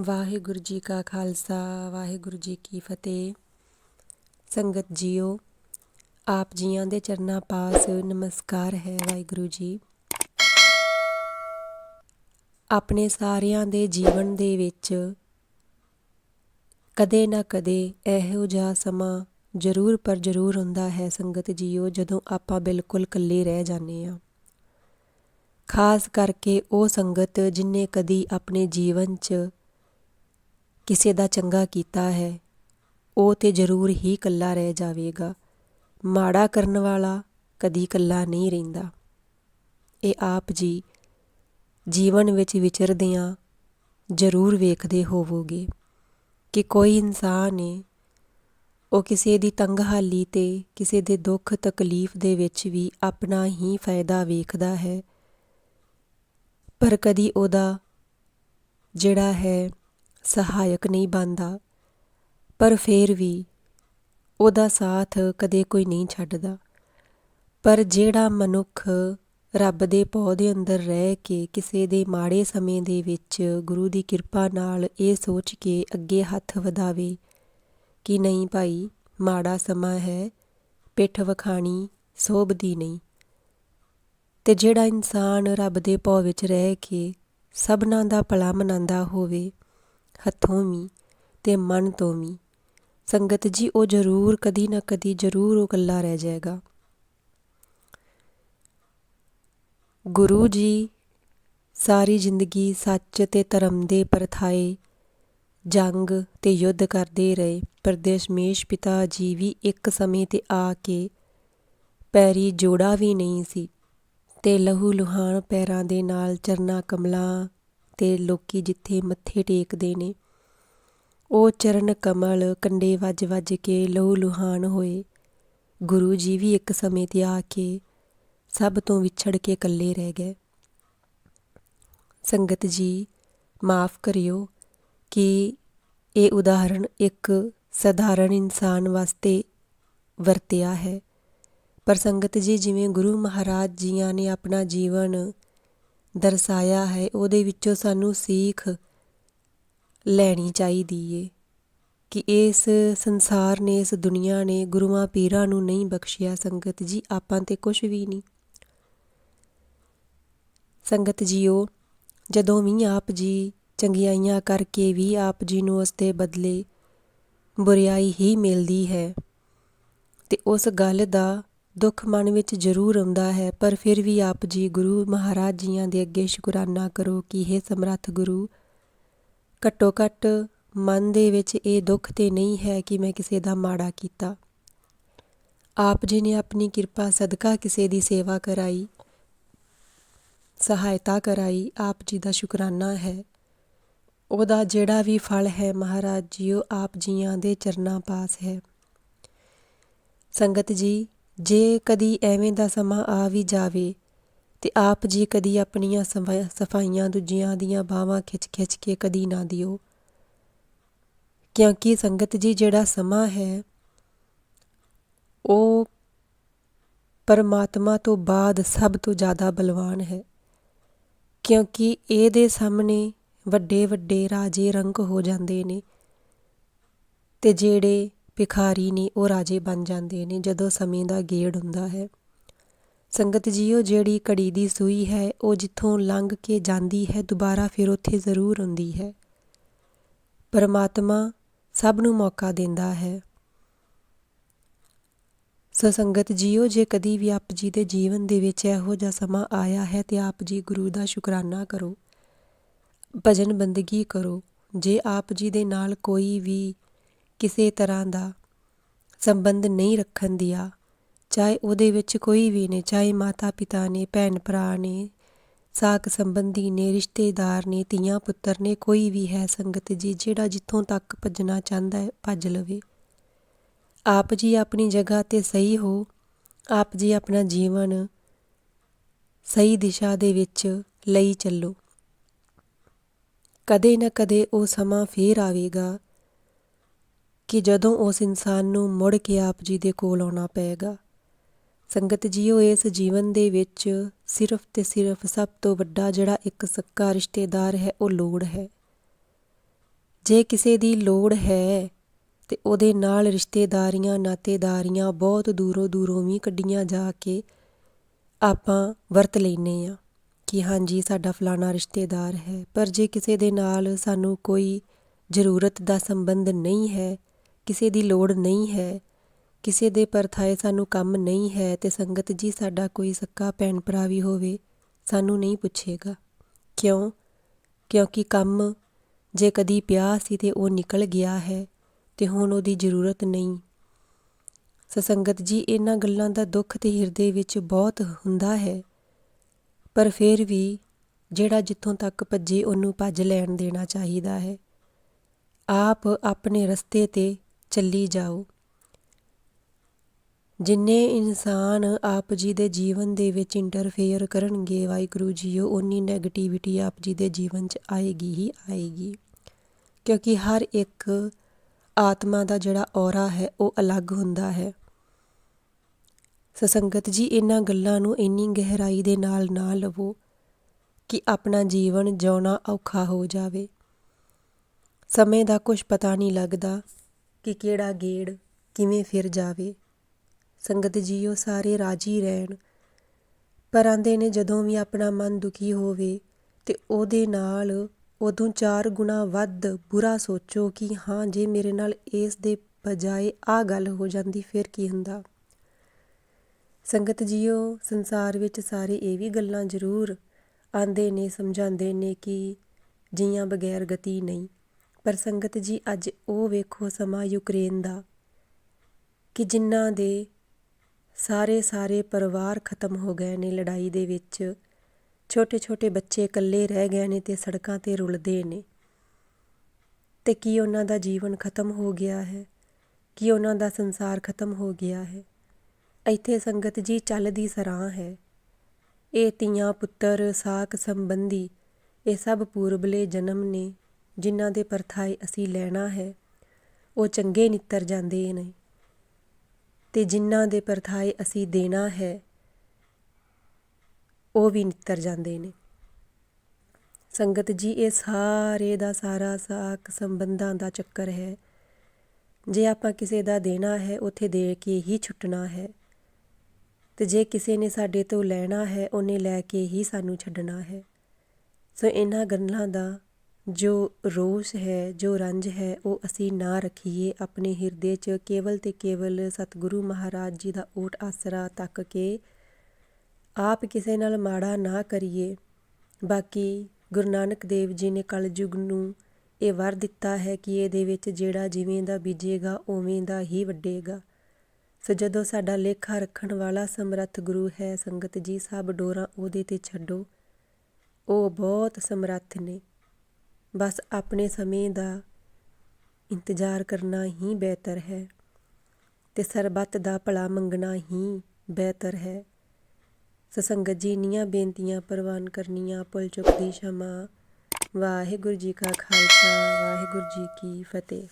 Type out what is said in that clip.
ਵਾਹਿਗੁਰੂ ਜੀ ਕਾ ਖਾਲਸਾ, ਵਾਹਿਗੁਰੂ ਜੀ ਕੀ ਫਤਿਹ। ਸੰਗਤ ਜੀਓ, ਆਪ ਜੀਆਂ ਦੇ ਚਰਨਾਂ ਪਾਸ ਨਮਸਕਾਰ ਹੈ ਵਾਹਿਗੁਰੂ ਜੀ। ਆਪਣੇ ਸਾਰਿਆਂ ਦੇ ਜੀਵਨ ਦੇ ਵਿੱਚ ਕਦੇ ਨਾ ਕਦੇ ਇਹੋ ਜਿਹਾ ਸਮਾਂ ਜ਼ਰੂਰ ਪਰ ਜ਼ਰੂਰ ਹੁੰਦਾ ਹੈ ਸੰਗਤ ਜੀਓ, ਜਦੋਂ ਆਪਾਂ ਬਿਲਕੁਲ ਇਕੱਲੇ ਰਹਿ ਜਾਂਦੇ ਆ ਖਾਸ ਕਰਕੇ ਉਹ ਸੰਗਤ ਜਿਨੇ ਕਦੀ ਆਪਣੇ ਜੀਵਨ 'ਚ ਕਿਸੇ ਦਾ ਚੰਗਾ ਕੀਤਾ ਹੈ, ਉਹ ਤੇ ਜ਼ਰੂਰ ਹੀ ਇਕੱਲਾ ਰਹਿ ਜਾਵੇਗਾ। ਮਾੜਾ ਕਰਨ ਵਾਲਾ ਕਦੀ ਇਕੱਲਾ ਨਹੀਂ ਰਹਿੰਦਾ। ਇਹ ਆਪ ਜੀ ਜੀਵਨ ਵਿੱਚ ਵਿਚਰਦਿਆਂ ਜ਼ਰੂਰ ਵੇਖਦੇ ਹੋਵੋਗੇ ਕਿ ਕੋਈ ਇਨਸਾਨ ਹੈ ਉਹ ਕਿਸੇ ਦੀ ਤੰਗਹਾਲੀ ਤੇ ਕਿਸੇ ਦੇ ਦੁੱਖ ਤਕਲੀਫ ਦੇ ਵਿੱਚ ਵੀ ਆਪਣਾ ਹੀ ਫਾਇਦਾ ਵੇਖਦਾ ਹੈ। ਪਰ ਕਦੀ ਉਹਦਾ ਜਿਹੜਾ ਹੈ ਸਹਾਇਕ ਨਹੀਂ ਬਣਦਾ, ਪਰ ਫਿਰ ਵੀ ਉਹਦਾ ਸਾਥ ਕਦੇ ਕੋਈ ਨਹੀਂ ਛੱਡਦਾ। ਪਰ ਜਿਹੜਾ ਮਨੁੱਖ ਰੱਬ ਦੇ ਪੌ ਦੇ ਅੰਦਰ ਰਹਿ ਕੇ ਕਿਸੇ ਦੇ ਮਾੜੇ ਸਮੇਂ ਦੇ ਵਿੱਚ ਗੁਰੂ ਦੀ ਕਿਰਪਾ ਨਾਲ ਇਹ ਸੋਚ ਕੇ ਅੱਗੇ ਹੱਥ ਵਧਾਵੇ ਕਿ ਨਹੀਂ ਭਾਈ, ਮਾੜਾ ਸਮਾਂ ਹੈ, ਪਿੱਠ ਵਖਾਣੀ ਸੋਭਦੀ ਨਹੀਂ। ਤੇ ਜਿਹੜਾ ਇਨਸਾਨ ਰੱਬ ਦੇ ਪੌ ਵਿੱਚ ਰਹਿ ਕੇ ਸਭਨਾਂ ਦਾ ਭਲਾ ਮਨਾਉਂਦਾ ਹੋਵੇ ਹੱਥੋਂ ਵੀ ਅਤੇ ਮਨ ਤੋਂ ਵੀ। ਸੰਗਤ ਜੀ, ਉਹ ਜ਼ਰੂਰ, ਕਦੀ ਨਾ ਕਦੀ ਜ਼ਰੂਰ ਉਹ ਇਕੱਲਾ ਰਹਿ ਜਾਏਗਾ। ਗੁਰੂ ਜੀ, ਸਾਰੀ ਜ਼ਿੰਦਗੀ ਸੱਚ ਤੇ ਧਰਮ ਦੇ ਪਰਥਾਏ, ਜੰਗ ਤੇ ਯੁੱਧ ਕਰਦੇ ਰਹੇ। ਪਰ ਦਸ਼ਮੇਸ਼ ਪਿਤਾ ਜੀ ਵੀ ਇੱਕ ਸਮੇਂ ਤੇ ਆ ਕੇ ਪੈਰੀ ਜੋੜਾ ਵੀ ਨਹੀਂ ਸੀ ਤੇ ਲਹੂ ਲੁਹਾਨ ਪੈਰਾਂ ਦੇ ਨਾਲ ਚਰਨਾ ਕਮਲਾਂ ਅਤੇ ਲੋਕ ਜਿੱਥੇ ਮੱਥੇ ਟੇਕਦੇ ਨੇ। ਉਹ ਚਰਨ ਕਮਲ ਕੰਡੇ ਵੱਜ-ਵੱਜ ਕੇ ਲਹੂ ਲੁਹਾਨ ਹੋਏ। ਗੁਰੂ ਜੀ ਵੀ ਇੱਕ ਸਮੇਂ ਤੇ ਆ ਕੇ ਸਭ ਤੋਂ ਵਿਛੜ ਕੇ ਇਕੱਲੇ ਰਹਿ ਗਏ। ਸੰਗਤ ਜੀ, ਮਾਫ ਕਰਿਓ ਕਿ ਇਹ ਉਦਾਹਰਣ ਇੱਕ ਸਧਾਰਨ ਇਨਸਾਨ ਵਾਸਤੇ ਵਰਤਿਆ ਹੈ। ਪਰ ਸੰਗਤ ਜੀ, ਜਿਵੇਂ ਗੁਰੂ ਮਹਾਰਾਜ ਜੀਆਂ ਨੇ ਆਪਣਾ ਜੀਵਨ ਦਰਸਾਇਆ ਹੈ, ਉਹਦੇ ਵਿੱਚੋਂ ਸਾਨੂੰ ਸੀਖ ਲੈਣੀ ਚਾਹੀਦੀ ਏ ਕਿ ਇਸ ਸੰਸਾਰ ਨੇ, ਇਸ ਦੁਨੀਆ ਨੇ ਗੁਰੂਆਂ ਪੀਰਾਂ ਨੂੰ ਨਹੀਂ ਬਖਸ਼ਿਆ ਸੰਗਤ ਜੀ, ਆਪਾਂ ਤੇ ਕੁਝ ਵੀ ਨਹੀਂ। ਸੰਗਤ ਜੀਓ, ਜਦੋਂ ਵੀ ਆਪ ਜੀ ਚੰਗਿਆਈਆਂ ਕਰਕੇ ਵੀ ਆਪ ਜੀ ਨੂੰ ਉਸ ਦੇ ਬਦਲੇ ਬੁਰੀਾਈ ਹੀ ਮਿਲਦੀ ਹੈ ਤੇ ਉਸ ਗੱਲ ਦਾ ਦੁੱਖ ਮਨ ਵਿੱਚ ਜ਼ਰੂਰ ਆਉਂਦਾ ਹੈ, ਪਰ ਫਿਰ ਵੀ ਆਪ ਜੀ ਗੁਰੂ ਮਹਾਰਾਜ ਜੀਆਂ ਦੇ ਅੱਗੇ ਸ਼ੁਕਰਾਨਾ ਕਰੋ ਕਿ ਇਹ ਸਮਰੱਥ ਗੁਰੂ। ਘੱਟੋ ਘੱਟ ਮਨ ਦੇ ਵਿੱਚ ਇਹ ਦੁੱਖ ਤੇ ਨਹੀਂ ਹੈ ਕਿ ਮੈਂ ਕਿਸੇ ਦਾ ਮਾੜਾ ਕੀਤਾ। ਆਪ ਜੀ ਨੇ ਆਪਣੀ ਕਿਰਪਾ ਸਦਕਾ ਕਿਸੇ ਦੀ ਸੇਵਾ ਕਰਾਈ, ਸਹਾਇਤਾ ਕਰਾਈ, ਆਪ ਜੀ ਦਾ ਸ਼ੁਕਰਾਨਾ ਹੈ। ਉਹਦਾ ਜਿਹੜਾ ਵੀ ਫਲ ਹੈ ਮਹਾਰਾਜ ਜੀਓ, ਆਪ ਜੀਆਂ ਦੇ ਚਰਨਾਂ ਪਾਸ ਹੈ। ਸੰਗਤ ਜੀ ਜੇ ਕਦੀ ਐਵੇਂ ਦਾ ਸਮਾਂ ਆ ਵੀ ਜਾਵੇ ਤੇ ਆਪ ਜੀ ਕਦੀ ਆਪਣੀਆਂ ਸਫਾਈਆਂ ਦੂਜਿਆਂ ਦੀਆਂ ਬਾਹਾਂ ਖਿੱਚ-ਖਿੱਚ ਕੇ ਕਦੀ ਨਾ ਦਿਓ। ਕਿਉਂਕਿ ਸੰਗਤ ਜੀ ਜਿਹੜਾ ਸਮਾਂ ਹੈ, ਉਹ ਪਰਮਾਤਮਾ ਤੋਂ ਬਾਅਦ ਸਭ ਤੋਂ ਜ਼ਿਆਦਾ ਬਲਵਾਨ ਹੈ। ਕਿਉਂਕਿ ਇਹਦੇ ਸਾਹਮਣੇ ਵੱਡੇ ਵੱਡੇ ਰਾਜੇ ਰੰਗ ਹੋ ਜਾਂਦੇ ਨੇ ਤੇ ਜਿਹੜੇ ਭਿਖਾਰੀ ਨੇ ਉਹ ਰਾਜੇ ਬਣ ਜਾਂਦੇ ਨੇ ਜਦੋਂ ਸਮੇਂ ਦਾ ਗੇੜ ਹੁੰਦਾ ਹੈ। ਸੰਗਤ ਜੀਓ, ਜਿਹੜੀ ਘੜੀ ਦੀ ਸੂਈ ਹੈ, ਉਹ ਜਿੱਥੋਂ ਲੰਘ ਕੇ ਜਾਂਦੀ ਹੈ, ਦੁਬਾਰਾ ਫਿਰ ਉੱਥੇ ਜ਼ਰੂਰ ਹੁੰਦੀ ਹੈ। ਪਰਮਾਤਮਾ ਸਭ ਨੂੰ ਮੌਕਾ ਦਿੰਦਾ ਹੈ। ਸੋ ਸੰਗਤ ਜੀਓ, ਜੇ ਕਦੀ ਵੀ ਆਪ ਜੀ ਦੇ ਜੀਵਨ ਦੇ ਵਿੱਚ ਇਹੋ ਜਿਹਾ ਸਮਾਂ ਆਇਆ ਹੈ ਤੇ ਆਪ ਜੀ ਗੁਰੂ ਦਾ ਸ਼ੁਕਰਾਨਾ ਕਰੋ। ਭਜਨ ਬੰਦਗੀ ਕਰੋ। ਜੇ ਆਪ ਜੀ ਦੇ ਨਾਲ ਕੋਈ ਵੀ ਕਿਸੇ ਤਰ੍ਹਾਂ ਦਾ ਸੰਬੰਧ ਨਹੀਂ ਰੱਖਣ ਦਿਆ। ਚਾਹੇ ਉਹਦੇ ਵਿੱਚ ਕੋਈ ਵੀ ਨੇ, ਚਾਹੇ ਮਾਤਾ ਪਿਤਾ ਨੇ ਭੈਣ ਭਰਾ ਨੇ, ਸਾਕ ਸੰਬੰਧੀ ਨੇ, ਰਿਸ਼ਤੇਦਾਰ ਨੇ ਧੀਆਂ ਪੁੱਤਰ ਨੇ, ਕੋਈ ਵੀ ਹੈ ਸੰਗਤ ਜੀ, ਜਿਹੜਾ ਜਿੱਥੋਂ ਤੱਕ ਭੱਜਣਾ ਚਾਹੁੰਦਾ ਹੈ, ਭੱਜ ਲਵੇ। ਆਪ ਜੀ ਆਪਣੀ ਜਗ੍ਹਾ ਤੇ ਸਹੀ ਹੋ, ਆਪ ਜੀ ਆਪਣਾ ਜੀਵਨ ਸਹੀ ਦਿਸ਼ਾ ਦੇ ਵਿੱਚ ਲਈ ਚੱਲੋ। ਕਦੇ ਨਾ ਕਦੇ ਉਹ ਸਮਾਂ ਫੇਰ ਆਵੇਗਾ ਕਿ ਜਦੋਂ ਉਸ ਇਨਸਾਨ ਨੂੰ ਮੁੜ ਕੇ ਆਪ ਜੀ ਦੇ ਕੋਲ ਆਉਣਾ ਪਏਗਾ, ਸੰਗਤ ਜੀਓ ਇਸ ਜੀਵਨ ਦੇ ਵਿੱਚ ਸਿਰਫ ਤੇ ਸਿਰਫ ਸਭ ਤੋਂ ਵੱਡਾ ਜਿਹੜਾ ਇੱਕ ਸੱਕਾ ਰਿਸ਼ਤੇਦਾਰ ਹੈ, ਉਹ ਲੋੜ ਹੈ। ਜੇ ਕਿਸੇ ਦੀ ਲੋੜ ਹੈ ਤੇ ਉਹਦੇ ਨਾਲ ਰਿਸ਼ਤੇਦਾਰੀਆਂ, ਨਾਤੇਦਾਰੀਆਂ ਬਹੁਤ ਦੂਰੋਂ ਦੂਰੋਂ ਵੀ ਕੱਢੀਆਂ ਜਾ ਕੇ ਆਪਾਂ ਵਰਤ ਲੈਨੇ ਆ ਕਿ ਹਾਂਜੀ ਸਾਡਾ ਫਲਾਣਾ ਰਿਸ਼ਤੇਦਾਰ ਹੈ, ਪਰ ਜੇ ਕਿਸੇ ਦੇ ਨਾਲ ਸਾਨੂੰ ਕੋਈ ਜ਼ਰੂਰਤ ਦਾ ਸੰਬੰਧ ਨਹੀਂ ਹੈ ਕਿਸੇ ਦੀ ਲੋੜ ਨਹੀਂ ਹੈ, ਕਿਸੇ ਦੇ ਪਰਥਾਏ ਸਾਨੂੰ ਕੰਮ ਨਹੀਂ ਹੈ ਤੇ ਸੰਗਤ ਜੀ ਸਾਡਾ ਕੋਈ ਸੱਕਾ ਭੈਣ ਭਰਾ ਵੀ ਹੋਵੇ, ਸਾਨੂੰ ਨਹੀਂ ਪੁੱਛੇਗਾ। ਕਿਉਂ? ਕਿਉਂਕਿ ਕੰਮ ਜੇ ਕਦੀ ਪਿਆ ਸੀ ਤੇ ਉਹ ਨਿਕਲ ਗਿਆ ਹੈ ਤੇ ਹੁਣ ਉਹਦੀ ਜ਼ਰੂਰਤ ਨਹੀਂ। ਸਸੰਗਤ ਜੀ, ਇਹਨਾਂ ਗੱਲਾਂ ਦਾ ਦੁੱਖ ਤੇ ਹਿਰਦੇ ਵਿੱਚ ਬਹੁਤ ਹੁੰਦਾ ਹੈ, ਪਰ ਫਿਰ ਵੀ ਜਿਹੜਾ ਜਿੱਥੋਂ ਤੱਕ ਭੱਜੇ ਉਹਨੂੰ ਭੱਜ ਲੈਣ ਦੇਣਾ ਚਾਹੀਦਾ ਹੈ। ਆਪ ਆਪਣੇ ਰਸਤੇ ਤੇ ਚੱਲੀ ਜਾਓ। ਜਿੰਨੇ ਇਨਸਾਨ ਆਪ ਜੀ ਦੇ ਜੀਵਨ ਦੇ ਵਿੱਚ ਇੰਟਰਫੇਅਰ ਕਰਨਗੇ, ਵਾਹਿਗੁਰੂ ਜੀਓ ਉਨੀ 네ਗੇਟਿਵਿਟੀ ਆਪ ਜੀ ਦੇ ਜੀਵਨ 'ਚ ਆਏਗੀ ਹੀ ਆਏਗੀ। ਕਿਉਂਕਿ ਹਰ ਇੱਕ ਆਤਮਾ ਦਾ ਜਿਹੜਾ ਔਰਾ ਹੈ, ਉਹ ਅਲੱਗ ਹੁੰਦਾ ਹੈ। ਸਸੰਗਤ ਜੀ, ਇਹਨਾਂ ਗੱਲਾਂ ਨੂੰ ਇੰਨੀ ਗਹਿਰਾਈ ਦੇ ਨਾਲ ਨਾ ਲਵੋ ਕਿ ਆਪਣਾ ਜੀਵਨ ਜਿਉਣਾ ਔਖਾ ਹੋ ਜਾਵੇ। ਸਮੇਂ ਦਾ ਕੁਝ ਪਤਾ ਨਹੀਂ ਲੱਗਦਾ। ਕਿ ਕਿਹੜਾ ਗੇੜ ਕਿਵੇਂ ਫਿਰ ਜਾਵੇ। ਸੰਗਤ ਜੀਓ, ਸਾਰੇ ਰਾਜੀ ਰਹਿਣ। ਪਰ ਆਂਦੇ ਨੇ ਜਦੋਂ ਵੀ ਆਪਣਾ ਮਨ ਦੁਖੀ ਹੋਵੇ ਤੇ ਉਹਦੇ ਨਾਲ ਉਦੋਂ ਚਾਰ ਗੁਣਾ ਵੱਧ ਬੁਰਾ ਸੋਚੋ ਕਿ ਹਾਂ, ਜੇ ਮੇਰੇ ਨਾਲ ਇਸ ਦੇ ਬਜਾਏ ਆ ਗੱਲ ਹੋ ਜਾਂਦੀ ਫਿਰ ਕੀ ਹੁੰਦਾ। ਸੰਗਤ ਜੀਓ, ਸੰਸਾਰ ਵਿੱਚ ਸਾਰੇ ਇਹ ਵੀ ਗੱਲਾਂ ਜ਼ਰੂਰ ਆਂਦੇ ਨੇ ਸਮਝਾਉਂਦੇ ਨੇ ਕਿ ਜੀਆਂ ਬਗੈਰ ਗਤੀ ਨਹੀਂ। ਪਰ ਸੰਗਤ ਜੀ, ਅੱਜ ਉਹ ਵੇਖੋ ਸਮਾਂ ਯੂਕਰੇਨ ਦਾ, ਕਿ ਜਿਨ੍ਹਾਂ ਦੇ ਸਾਰੇ ਸਾਰੇ ਪਰਿਵਾਰ ਖਤਮ ਹੋ ਗਏ ਨੇ ਲੜਾਈ ਦੇ ਵਿੱਚ। ਛੋਟੇ ਛੋਟੇ ਬੱਚੇ ਇਕੱਲੇ ਰਹਿ ਗਏ ਨੇ ਤੇ ਸੜਕਾਂ ਤੇ ਰੁਲਦੇ ਨੇ। ਤੇ ਕੀ ਉਹਨਾਂ ਦਾ ਜੀਵਨ ਖਤਮ ਹੋ ਗਿਆ ਹੈ? ਕੀ ਉਹਨਾਂ ਦਾ ਸੰਸਾਰ ਖਤਮ ਹੋ ਗਿਆ ਹੈ? ਇੱਥੇ ਸੰਗਤ ਜੀ ਚੱਲਦੀ ਸਰਾਂ ਹੈ। ਇਹ ਤੀਆਂ ਪੁੱਤਰ ਸਾਕ ਸੰਬੰਧੀ, ਇਹ ਸਭ ਪੂਰਬਲੇ ਜਨਮ ਨੇ। ਜਿਨ੍ਹਾਂ ਦੇ ਪਰਥਾਏ ਅਸੀਂ ਲੈਣਾ ਹੈ, ਉਹ ਚੰਗੇ ਨਿੱਤਰ ਜਾਂਦੇ ਨੇ। ਤੇ ਜਿਨ੍ਹਾਂ ਦੇ ਪਰਥਾਏ ਅਸੀਂ ਦੇਣਾ ਹੈ, ਉਹ ਵੀ ਨਿੱਤਰ ਜਾਂਦੇ ਨੇ। ਸੰਗਤ ਜੀ, ਇਹ ਸਾਰੇ ਦਾ ਸਾਰਾ ਸਾਕ ਸੰਬੰਧਾਂ ਦਾ ਚੱਕਰ ਹੈ। ਜੇ ਆਪਾਂ ਕਿਸੇ ਦਾ ਦੇਣਾ ਹੈ, ਉੱਥੇ ਦੇ ਕੇ ਹੀ ਛੁੱਟਣਾ ਹੈ। ਤੇ ਜੇ ਕਿਸੇ ਨੇ ਸਾਡੇ ਤੋਂ ਲੈਣਾ ਹੈ, ਉਹਨੇ ਲੈ ਕੇ ਹੀ ਸਾਨੂੰ ਛੱਡਣਾ ਹੈ। ਸੋ ਇਹਨਾਂ ਗੱਲਾਂ ਦਾ ਜੋ ਰੋਸ ਹੈ, ਜੋ ਰੰਜ ਹੈ, ਉਹ ਅਸੀਂ ਨਾ ਰੱਖੀਏ। ਆਪਣੇ ਹਿਰਦੇ 'ਚ ਕੇਵਲ ਅਤੇ ਕੇਵਲ ਸਤਿਗੁਰੂ ਮਹਾਰਾਜ ਜੀ ਦਾ ਓਟ ਆਸਰਾ ਤੱਕ ਕੇ ਆਪ ਕਿਸੇ ਨਾਲ ਮਾੜਾ ਨਾ ਕਰੀਏ। ਬਾਕੀ ਗੁਰੂ ਨਾਨਕ ਦੇਵ ਜੀ ਨੇ ਕਲਯੁਗ ਨੂੰ ਇਹ ਵਰ ਦਿੱਤਾ ਹੈ ਕਿ ਇਹਦੇ ਵਿੱਚ ਜਿਹੜਾ ਜਿਵੇਂ ਦਾ ਬੀਜੇਗਾ, ਉਵੇਂ ਦਾ ਹੀ ਵੱਡੇਗਾ। ਸੋ ਜਦੋਂ ਸਾਡਾ ਲੇਖਾ ਰੱਖਣ ਵਾਲਾ ਸਮਰੱਥ ਗੁਰੂ ਹੈ, ਸੰਗਤ ਜੀ, ਸਭ ਡੋਰਾ ਉਹਦੇ ਤੇ ਛੱਡੋ। ਉਹ ਬਹੁਤ ਸਮਰੱਥ ਨੇ। ਬਸ ਆਪਣੇ ਸਮੇਂ ਦਾ ਇੰਤਜ਼ਾਰ ਕਰਨਾ ਹੀ ਬਿਹਤਰ ਹੈ ਅਤੇ ਸਰਬੱਤ ਦਾ ਭਲਾ ਮੰਗਣਾ ਹੀ ਬਿਹਤਰ ਹੈ। ਸਸੰਗਤ ਜੀ ਨੀਆਂ ਬੇਨਤੀਆਂ ਪ੍ਰਵਾਨ ਕਰਨੀਆਂ, ਭੁੱਲ ਚੁੱਕ ਦੀ ਸ਼ਮਾ। ਵਾਹਿਗੁਰੂ ਜੀ ਕਾ ਖਾਲਸਾ, ਵਾਹਿਗੁਰੂ ਜੀ ਕੀ ਫਤਿਹ।